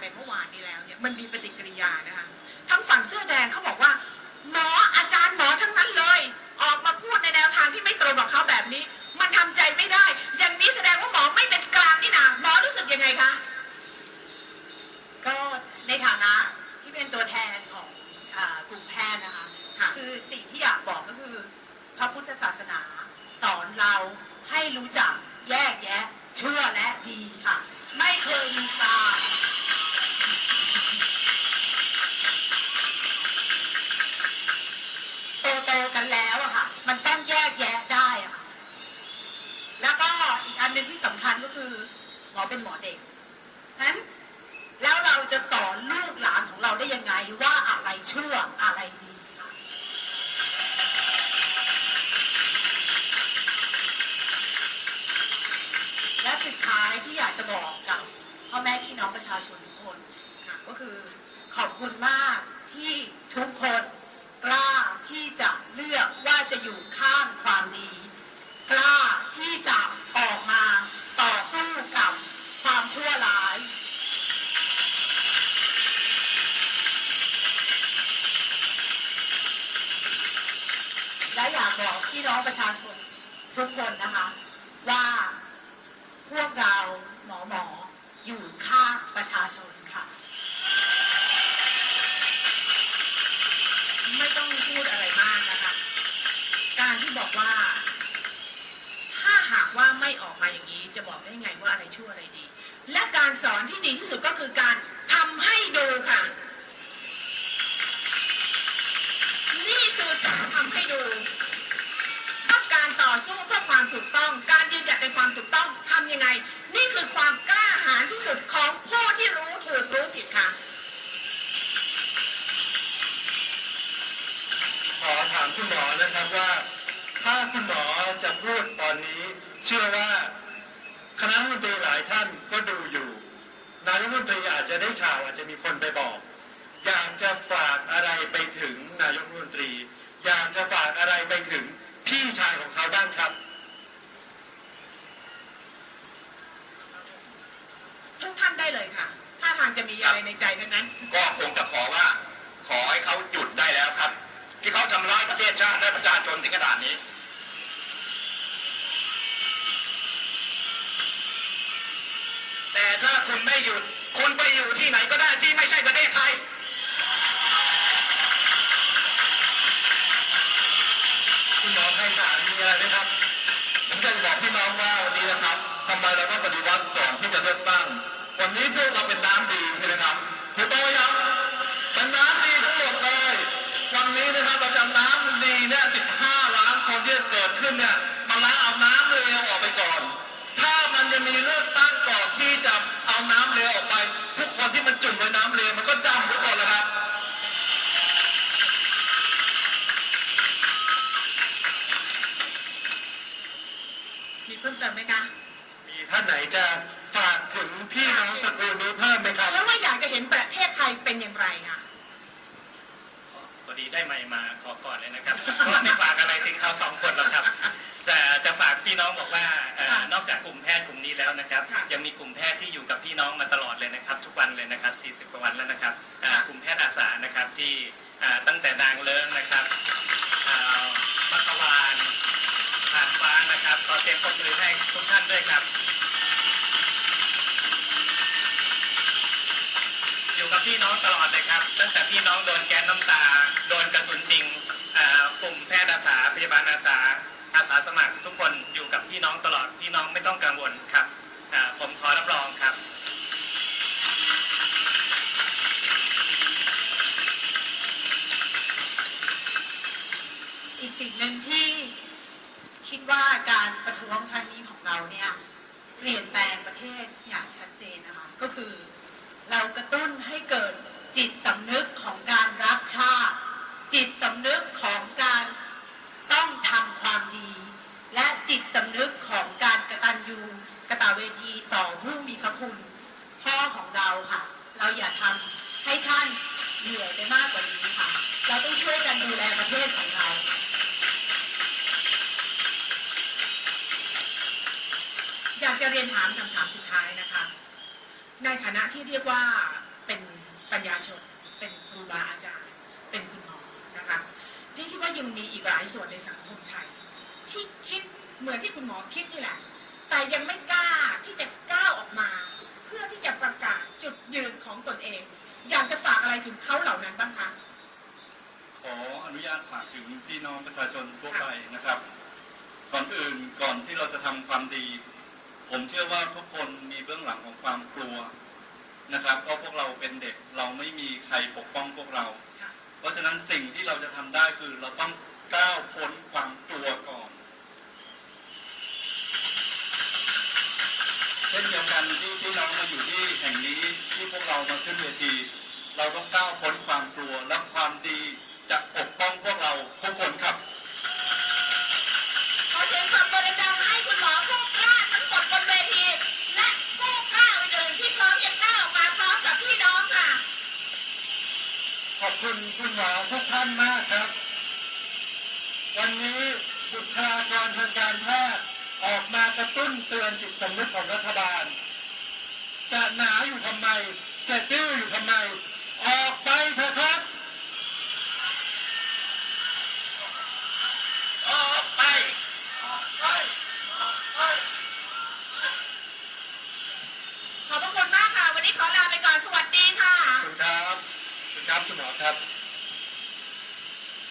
ไปเมื่อวานนี้แล้วเนี่ยมันมีปฏิกิริยานะคะทั้งฝั่งเสื้อแดงเขาบอกว่าหมออาจารย์หมอทั้งนั้นเลย ออกมาพูดในแนวทางที่ไม่ตรงกับเขาแบบนี้ มันทำใจไม่ได้ อย่างนี้แสดงว่าหมอไม่เป็นกลางนี่นาหมอรู้สึกยังไงคะก็ในฐานะที่เป็นตัวแทนของอากลุ่มแพทย์นะคะค่ะคือสิ่งที่อยากบอกก็คือ พระพุทธศาสนา สอนเราให้รู้จักแยกแยะชั่วและดีค่ะ ไม่เคยมีกลางโตโตๆกันแล้วอะค่ะ มันต้องแยกแยะได้อะค่ะ แล้วก็อีกอันหนึงที่สำคัญก็คือ ห มอเป็นหมอเด็กนั้นแล้วเราจะสอนลูกหลานของเราได้ยังไงว่าอะไรชั่วอะไรดีค่ะและสุดท้ายที่อยากจะบอกกับพ่อแม่พี่น้องประชาชนทุกคนค่ะก็คือขอบคุณมากที่ทุกคนกล้าที่จะเลือกว่าจะอยู่ข้างความดี กล้าที่จะออกมาต่อสู้กับ ความชั่วร้ายและอยากบอกพี่น้องประชาชนทุกคนนะคะ ว่าพวกเราหมอหมออยู่ข้างประชาชนค่ะ ไม่ต้องพูดอะไรมากนะคะ การที่บอกว่า ถ้าหากว่าไม่ออกมาอย่างนี้ จะบอกได้ไงว่าอะไรชั่วอะไรดี และการ สอนที่ดีที่สุดก็คือการทำให้ดูค่ะ นี่คือการทำให้ดูว่าการต่อสู้เพื่อความถูกต้อง การยืนหยัดในความถูกต้องทำยังไง นี่คือความกล้าหาญที่สุดของผู้ที่รู้ถูกรู้ผิดค่ะ ขอถามคุณหมอนะครับว่า ถ้าคุณหมอจะพูดตอนนี้ เชื่อว่าคณะรัฐมนตรีหลายท่านก็ดูอยู่ นายกรัฐมนตรีอาจจะได้ข่าวอาจจะมีคนไปบอก อยากจะฝากอะไรไปถึงนายกรัฐมนตรี อยากจะฝากอะไรไปถึงพี่ชายของเขาบ้างครับ ทุกท่านได้เลยค่ะ ถ้าทางจะมีอะไรในใจทั้งนั้น ก็คงจะขอว่า ขอให้เขาหยุดได้แล้วครับ ที่เขาทำร้ายประเทศชาติและประชาชนถึงขนาดนี้ ไม่หยุด คุณไปอยู่ที่ไหนก็ได้ที่ไม่ใช่ประเทศไทย คุณหมอไพศาลมีอะไรไหมครับ ผมจะบอกพี่น้องว่าวันนี้นะครับทำไมเราต้องปฏิวัติก่อนที่จะเลือกตั้ง วันนี้พวกเราเป็นน้ำดีใช่ไหมครับถูกต้องไหมครับเป็นน้ำดีทั้งหมดเลยวันนี้นะครับเราจะน้ำดีเนี่ย15 ล้านคนที่เกิดขึ้นเนี่ยมาล้างเอาน้ำเลวออกไปก่อน ถ้ามันจะมีเลือกตั้งก่อนที่จะ เอาน้ำเลวออกไป ทุกคนที่มันจุ่มในน้ำเลวมันก็ดำทุกคนเลยครับ มีเพิ่มเติมไหมคะมีท่านไหนจะฝากถึงพี่น้องตระกูลนี้เพิ่มไหมครับแล้วว่าอยากจะเห็นประเทศไทยเป็นอย่างไรค่ะพอดีได้ไมค์มาขอก่อนเลยนะครับก็ไม่ฝากอะไรถึงเขาสองคนหรอกครับ แต่จะฝากพี่น้องบอกว่าเอ่อค่ะ นอกจากกลุ่มแพทย์กลุ่มนี้แล้วนะครับค่ะยังมีกลุ่มแพทย์ที่อยู่กับพี่น้องมาตลอดเลยนะครับ ทุกวันเลยนะครับ 40 กว่าวันแล้วนะครับเอ่อกลุ่มแพทย์อาสานะครับที่เอ่อตั้งแต่นางเลิ้งนะครับเอ่อมัควานผ่านฟ้านะครับขอเสียงปรบมือให้ทุกท่านด้วยครับ อยู่กับพี่น้องตลอดเลยครับ ตั้งแต่พี่น้องโดนแก๊สน้ำตา โดนกระสุนจริงเอ่อกลุ่มแพทย์อาสาพยาบาลอาสา อาสาสมัครทุกคนอยู่กับพี่น้องตลอดพี่น้องไม่ต้องกังวลครับผมขอรับรองครับ อีกสิ่งหนึ่งที่คิดว่าการประท้วงครั้งนี้ของเราเนี่ยเปลี่ยนแปลงประเทศอย่างชัดเจนนะคะก็คือเรากระตุ้นให้เกิดจิตสำนึกของการรักชาติ จิตสำนึกของทำความดี และจิตสำนึกของการกตัญญูกตเวทีต่อผู้มีพระคุณพ่อของเรา ค่ะ เราอย่าทำให้ท่านเหนื่อยไปมากกว่านี้ค่ะ เราต้องช่วยกันดูแลประเทศของเราอยากจะเรียนถามคำถามสุดท้ายนะคะ ในฐานะที่เรียกว่าเป็นปัญญาชน เป็นครูบาอาจารย์ เป็นคุณหมอนะคะที่คิดว่ายังมีอีกหลายส่วนในสังคมไทย ที่คิดเหมือนที่คุณหมอคิดนี่แหละ แต่ยังไม่กล้าที่จะก้าวออกมา เพื่อที่จะประกาศจุดยืนของตนเองอยากจะฝากอะไรถึงเขาเหล่านั้นบ้างคะขออนุญาตฝากถึงพี่น้องประชาชนทั่วไปนะครับก่อนอื่นก่อนที่เราจะทำความดี ผมเชื่อว่าทุกคนมีเบื้องหลังของความกลัวนะครับเพราะพวกเราเป็นเด็กเราไม่มีใครปกป้องพวกเราค่ะเพราะฉะนั้นสิ่งที่เราจะทำได้คือเราต้องก้าวพ้นความกลัวก่อน เช่นเดียวกันที่ที่น้องมาอยู่ที่แห่งนี้ที่พวกเรามาขึ้นเวที เราต้องก้าวพ้นความกลัวและความดีจะปกป้องพวกเราทุกคนครับขอเสียงปรบมือดังๆให้คุณหมอผู้กล้าทั้งหมดบนเวที และผู้กล้าอื่นๆที่พร้อมจะก้าวออกมาพร้อมกับพี่น้องค่ะ ขอบคุณคุณหมอทุกท่านมากครับ วันนี้บุคลากรทางการแพทย์ ออกมากระตุ้นเตือนจิตสำนึกของรัฐบาล จะหนาอยู่ทำไม จะดื้ออยู่ทำไม ออกไปเถอะครับ ออกไปขอบพระคุณมากค่ะ วันนี้ขอลาไปก่อน สวัสดีค่ะ ขอบคุณครับขอบคุณครับคุณหมอครับ